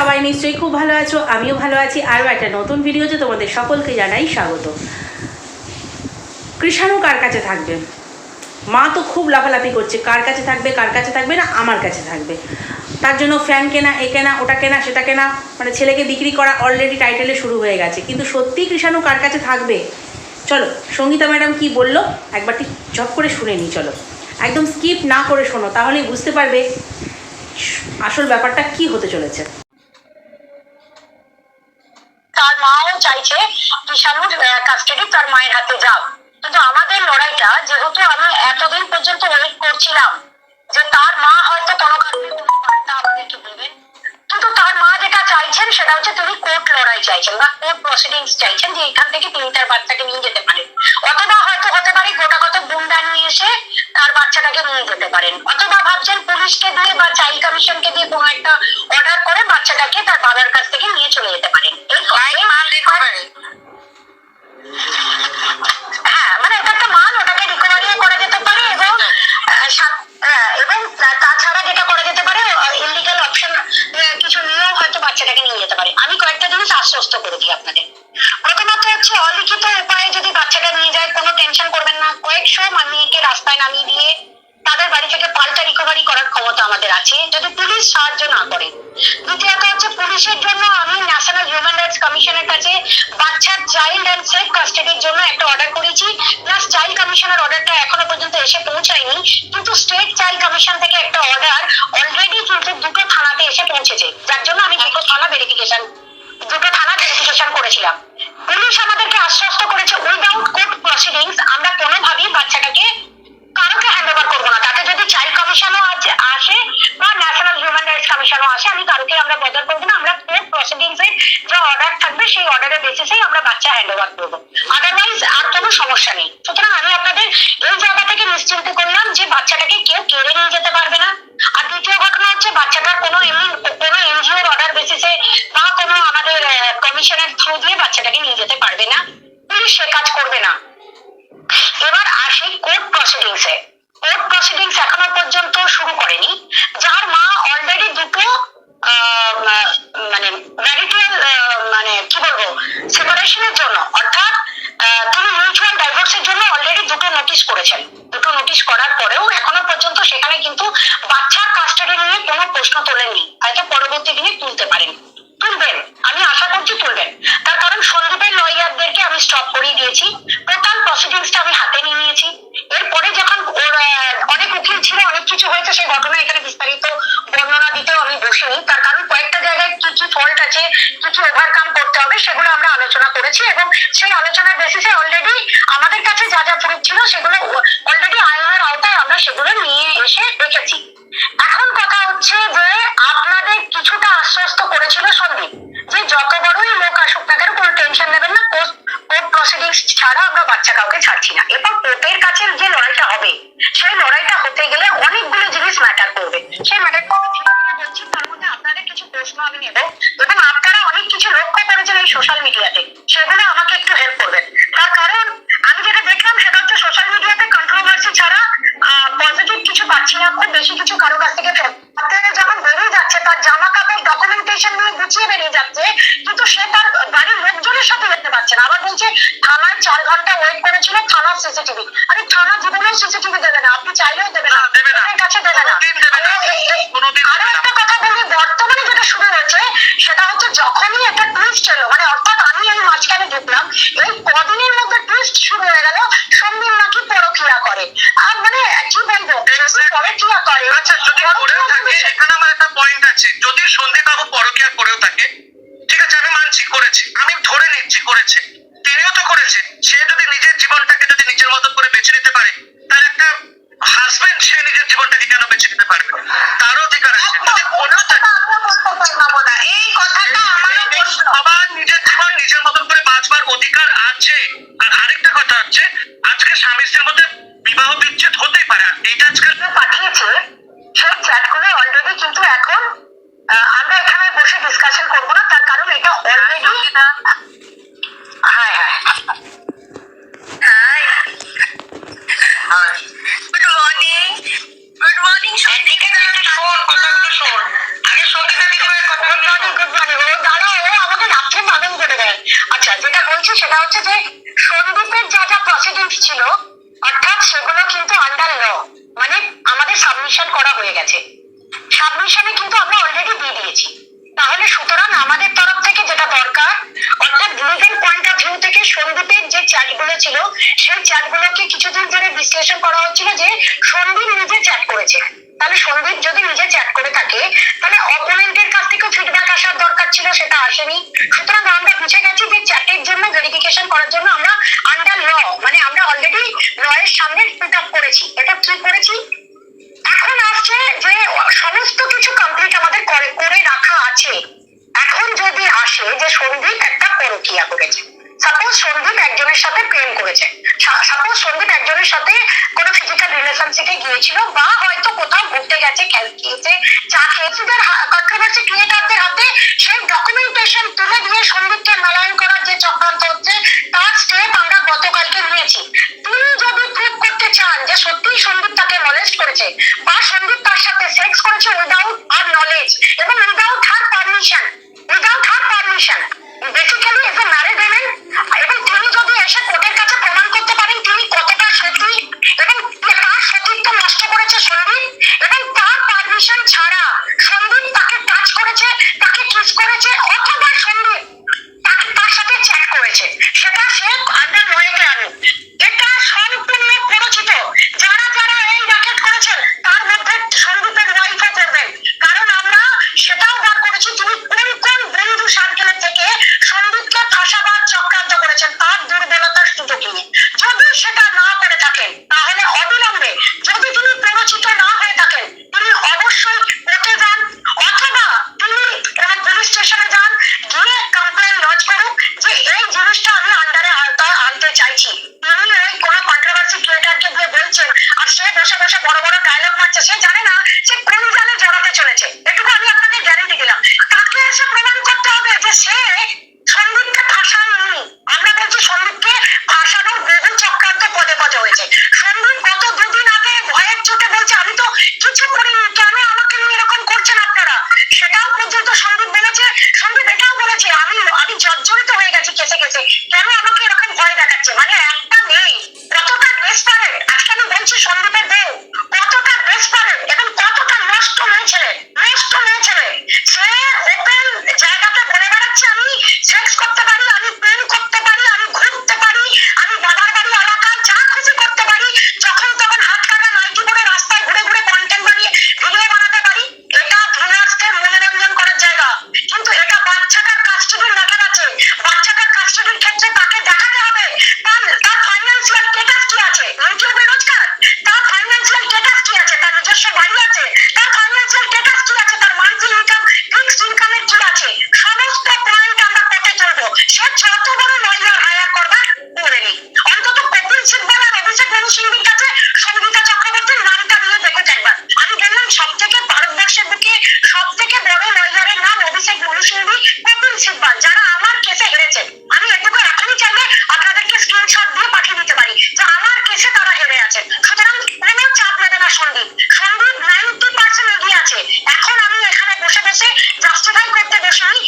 সবাই নিশ্চয়ই খুব ভালো আছো, আমিও ভালো আছি। আরও একটা নতুন ভিডিওতে তোমাদের সকলকে জানাই স্বাগত। কৃষাণু কার কাছে থাকবে? মা তো খুব লাফালাফি করছে, কার কাছে থাকবে, কার কাছে থাকবে না আমার কাছে থাকবে। তার জন্য ফ্যান কেনা, এ কেনা, ওটা কেনা, সেটা কেনা মানে ছেলেকে বিক্রি করা অলরেডি টাইটেলে শুরু হয়ে গেছে। কিন্তু সত্যি কৃষাণু কার কাছে থাকবে? চলো, সঙ্গীতা ম্যাডাম কি বলল? একবার ঠিক ঝপ করে শুনে নিই চলো। একদম স্কিপ না করে শোনো, তাহলেই বুঝতে পারবে আসল ব্যাপারটা কি হতে চলেছে। তার মাও চাইছে কিষাণুর কাস্টাডি তার মায়ের হাতে যাক। কিন্তু আমাদের লড়াইটা, যেহেতু আমি এতদিন পর্যন্ত ওয়েট করছিলাম যে তার মা হয়তো কোনো কারণে কিন্তু তার মা যেটা চাইছেন সেটা হচ্ছে তিনি কোর্ট লড়াই চাইছেন বা কোর্ট প্রসিডিংস চাইছেন যে এখান থেকে তিনি তার বাচ্চাকে নিয়ে যেতে পারেন। অথবা হয়তো হতে পারে গোটাগত গুন্ডা নিয়ে এসে তার বাচ্চাটাকে নিয়ে যেতে পারেন। অথবা ভাবছেন পুলিশকে দিয়ে বা চাইল্ড কমিশনকে দিয়ে কোনো একটা অর্ডার করে বাচ্চাটাকে তার বাবার কাছ থেকে নিয়ে চলে হচ্ছে অলিখিত উপায়ে যদি বাচ্চাটা নিয়ে যায়, কোনো টেনশন করবেন না। কয়েকশো মেয়েকে রাস্তায় নামিয়ে দিয়ে তাদের বাড়ি থেকে পাল্টা রিকভারি করার ক্ষমতা আমাদের আছে। যদি পুলিশ সাহায্য না করে। দ্বিতীয়ত হচ্ছে পুলিশের জন্য আমি ন্যাশনাল হিউম্যান রাইটস কমিশনের কাছে বাচ্চার চাইল্ড অ্যান্ড সেফ কাস্টাডির জন্য একটা অর্ডার করেছি। প্লাস চাইল্ড কমিশনের অর্ডারটা এখনও পর্যন্ত এসে পৌঁছায়নি। কিন্তু স্টেট চাইল্ড কমিশন থেকে একটা অর্ডার অলরেডি কিন্তু দুটো থানাতে এসে পৌঁছেছে। যার জন্য আমি দুটো থানা ভেরিফিকেশন দুটো থানা ভেরিফিকেশন করেছিলাম। আশ্বস্ত করেছে উইদাউট কোর্ট প্রসিডিংস আমরা কোনোভাবেই বাচ্চাটাকে কারোকে হ্যান্ড ওভার করব না। তাতে যদি চাইল্ড কমিশনও আসে বা ন্যাশনাল হিউম্যান রাইটস কমিশনও আসে, আমি কারোকে আমরা বদল করব না, আমরা কোর্ট প্রসিডিংস এর যে অর্ডার থাকবে, সেই অর্ডারের বেসিসেই আমরা বাচ্চা হ্যান্ড ওভার করব। আদারওয়াইজ আর কোনো সমস্যা নেই। সুতরাং আমি আপনাদের এই জায়গা থেকে নিশ্চিন্ত করলাম যে বাচ্চাটাকে কেউ কেড়ে নিয়ে যেতে পারবে না। আর দ্বিতীয় ঘটনা হচ্ছে বাচ্চাটার কোনো কোনো এনজিওর অর্ডার বেসিসে বা কোনো আমাদের কমিশনের থ্রু দিয়ে বাচ্চাটাকে নিয়ে যেতে পারবে না। পুলিশ সে কাজ করবে না। এবার আসি কোর্ট প্রসিডিংস এ। কোর্ট প্রসিডিংস এখনও পর্যন্ত শুরু করেনি। যার মা অলরেডি দুটো মানে ম্যারিটাল মানে কি বলব সেপারেশনের জন্য, অর্থাৎ তিনি মিউচুয়াল ডাইভোর্সের জন্য অলরেডি দুটো নোটিশ করেছেন। দুটো নোটিশ করার পরেও এখনও পর্যন্ত সেখানে কিন্তু বাচ্চার কাস্টাডি নিয়ে কোনো প্রশ্ন তোলেননি। হয়তো পরবর্তী দিনে তুলতে পারেন। তুলবেন। আমি আশা করছি তুলবেন তার কারণ সন্দীপের লয়ারদেরকে আমি স্টপ করিয়ে দিয়েছি টোটাল প্রসিডিংসটা আমি হাতে নিয়ে নিয়েছি এরপরে যখন ওর আহ, অনেক উকিল ছিল অনেক কিছু হয়েছে সেই ঘটনা এখানে বিস্তারিত বর্ণনা দিতেও আমি বসিনি তার কারণ কয়েকটা জায়গায় কি কি ফল্ট আছে কি কি ওভারকাম করতে হবে, সেগুলো আমরা আলোচনা করেছি এবং সেই আলোচনার বেসিসে অলরেডি আমাদের কাছে যা যা প্রুফ ছিল সেগুলো অলরেডি আইনের আওতায় আমরা সেগুলো নিয়ে এসে রেখেছি। এখন কথা হচ্ছে যে আপনাদের কিছুটা আশ্বস্ত করেছিল সন্দীপ, যে যত বড়ই লোক আসুক না কেন কোনো টেনশন নেবেন না কোর্ট প্রসিডিংস ছাড়া আমরা বাচ্চা কাউকে ছাড়ছি না। এরপর কোর্টের কাছে যে লড়াইটা হবে, সেই লড়াইটা হতে গেলে অনেকগুলো জিনিস ম্যাটার করবে। সেই ম্যাটারটা আমি ধীরে ধীরে বলছি তার মধ্যে আপনাদের কিছু প্রশ্ন আমি নেব এবং আপনারা অনেক কিছু লক্ষ্য করেছেন এই সোশ্যাল মিডিয়াতে সেগুলো আমাকে একটু হেল্প করবেন তার কারণ আমি যেটা দেখলাম সেটা হচ্ছে সোশ্যাল মিডিয়াতে কন্ট্রোভার্সি ছাড়া পজিটিভ কিছু পাচ্ছি না খুব বেশি কিছু কারও কাছ থেকে আপনারা যখন বেরিয়ে যাচ্ছে তার জামা কাপড় ডকুমেন্টেশন নিয়ে গুছিয়ে বেরিয়ে যাচ্ছে কিন্তু সে তার বাড়ির লোকজনের সাথে যেতে পারছে না। আবার বলছে থানায় চার ঘণ্টা ওয়েট করেছিল থানার সিসিটিভি আরে থানা জীবনেও সিসিটিভি দেবে না আপনি চাইলেও দেবে না। কাছে দেবে না। আরও একটা কথা বলি বর্তমানে যেটা শুরু হয়েছে সেটা হচ্ছে যখনই একটা টুইস্ট এলো মানে অর্থাৎ আমি এই মাঝখানে ঢুকলাম এই কদিনের মধ্যে টুইস্ট শুরু হয়ে গেল সন্দীপ নাকি পরক্রিয়া করে। আর আচ্ছা যদি করেও থাকে এখানে আমার একটা পয়েন্ট আছে। যদি সন্দীপ বাবু পরকিয়া করেও থাকে ঠিক আছে আমি মানছি করেছে। আমি ধরে নিচ্ছি করেছে। তিনিও তো করেছে। সে যদি নিজের জীবনটাকে যদি নিজের মতন করে বেছে নিতে পারে তাহলে একটা হাজবেন্ড সে নিজের জীবনটাকে কেন বেছে নিতে পারবে? তারও অধিকার আছে। যদি করেও থাকে এই কথাটা সবার নিজের জীবন নিজের মতন করে বাঁচবার অধিকার আছে। আর আরেকটা কথা হচ্ছে বলছি সেটা হচ্ছে যে সন্দীপের যা যা প্রসিডেন্ট ছিল, অর্থাৎ সেগুলো কিন্তু আন্ডার ল মানে আমাদের সাবমিশন করা হয়ে গেছে। সাবমিশনে কিন্তু আমরা অলরেডি দিয়ে দিয়েছি। তাহলে সুতরাং আমাদের তরফ থেকে যেটা দরকার, অর্থাৎ লিগাল পয়েন্ট অফ ভিউ থেকে সন্দীপের যে চ্যাটগুলো ছিল, সেই চ্যাটগুলোকে কিছুদিন ধরে বিশ্লেষণ করা হচ্ছিল যে সন্দীপ নিজে চ্যাট করেছে। তাহলে সন্দীপ যদি নিজে চ্যাট করে থাকে, তাহলে অপোনেন্টের কাছ থেকেও ফিডব্যাক আসার দরকার ছিল, সেটা আসেনি। সুতরাং আমরা রেজিস্ট্রেশন করার জন্য আমরা আন্ডার ল মানে আমরা অলরেডি ল এর সামনে ফিট আপ করেছি। এটা কি করেছি? এখন আসছে যে সমস্ত কিছু কমপ্লিট আমাদের করে করে রাখা আছে। এখন যদি আসে যে সন্দীপ একটা পরকিয়া করেছে। সাপোজ সন্দীপ একজনের সাথে প্রেম করেছে। সাপোজ সন্দীপ একজনের সাথে কোনো ইউনিভার্সিটি গিয়েছিল। বা হয়তো কোথাও ঘুরতে গেছে চা খেয়েছে। যার কন্ট্রোভার্সি ক্রিয়েটারদের হাতে সেই ডকুমেন্টেশন তুলে দিয়ে মেলায়ন করার যে চক্রান্ত হচ্ছে, তার স্টেপ আমরা গতকালকে নিয়েছি। তিনি যদি করতে চান যে সত্যিই সংগীত তাকে মলেস্ট করেছে, বা সন্দীপ তার সাথে সেক্স করেছে উইদাউট আর নলেজ এবং উইদাউট হার Hey! এটুকু এখনই চাইলে আপনাদেরকে স্ক্রিনশট দিয়ে পাঠিয়ে দিতে পারি যে আমার কেসে তারা হেরে আছেন সুতরাং চাপ নেবে না সন্দীপ। সন্দীপ নাইনটি পার্সেন্ট এগিয়ে আছে। এখন আমি এখানে বসে বসে জাস্টিফাই করতে আমি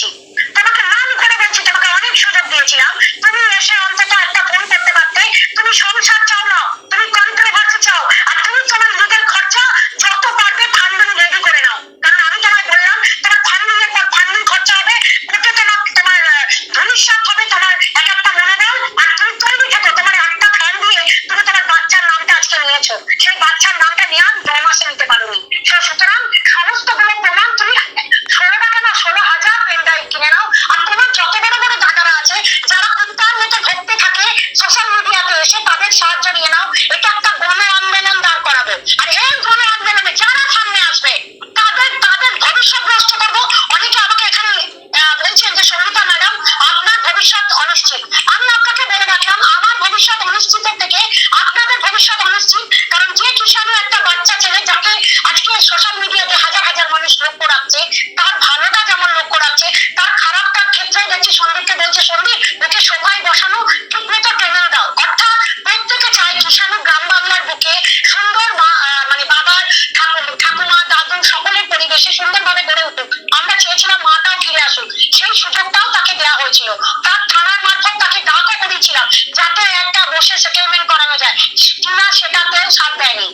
to ওকে সোফায় বসানো ঠিক ট্রেনিং দাও? অর্থাৎ প্রত্যেকে চায় কিষাণু গ্রাম বাংলার বুকে সুন্দর মানে বাবার ঠাকুমা, দাদু সকলের পরিবেশে সুন্দরভাবে গড়ে উঠুক। আমরা চেয়েছিলাম মাটাও ফিরে আসুক। সেই সুযোগটাও তাকে দেওয়া হয়েছিল। তার থানার মারফত তাকে ডাকও করেছিলাম, যাতে একটা বসে সেটেলমেন্ট করানো যায়। টিনা সেটাতেও সাথ দেয়নি।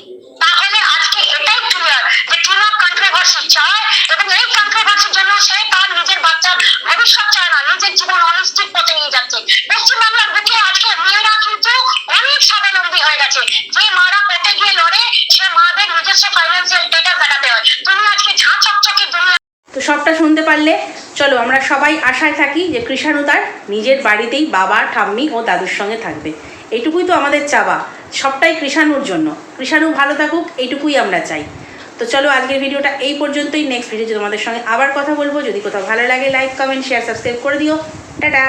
তো সবটা শুনতে পারলে, চলো আমরা সবাই আশায় থাকি যে কৃষাণু তার নিজের বাড়িতেই বাবা, ঠাম্মি ও দাদুর সঙ্গে থাকবে। এইটুকুই তো আমাদের চাওয়া, সবটাই কৃষাণুর জন্য। কৃষাণু ভালো থাকুক, এইটুকুই আমরা চাই। তো চলো আজকের ভিডিওটা এই পর্যন্তই নেক্সট ভিডিও তোমাদের সঙ্গে আবার কথা বলব। যদি কোথাও ভালো লাগে লাইক কমেন্ট শেয়ার সাবস্ক্রাইব করে দিও। টাটা!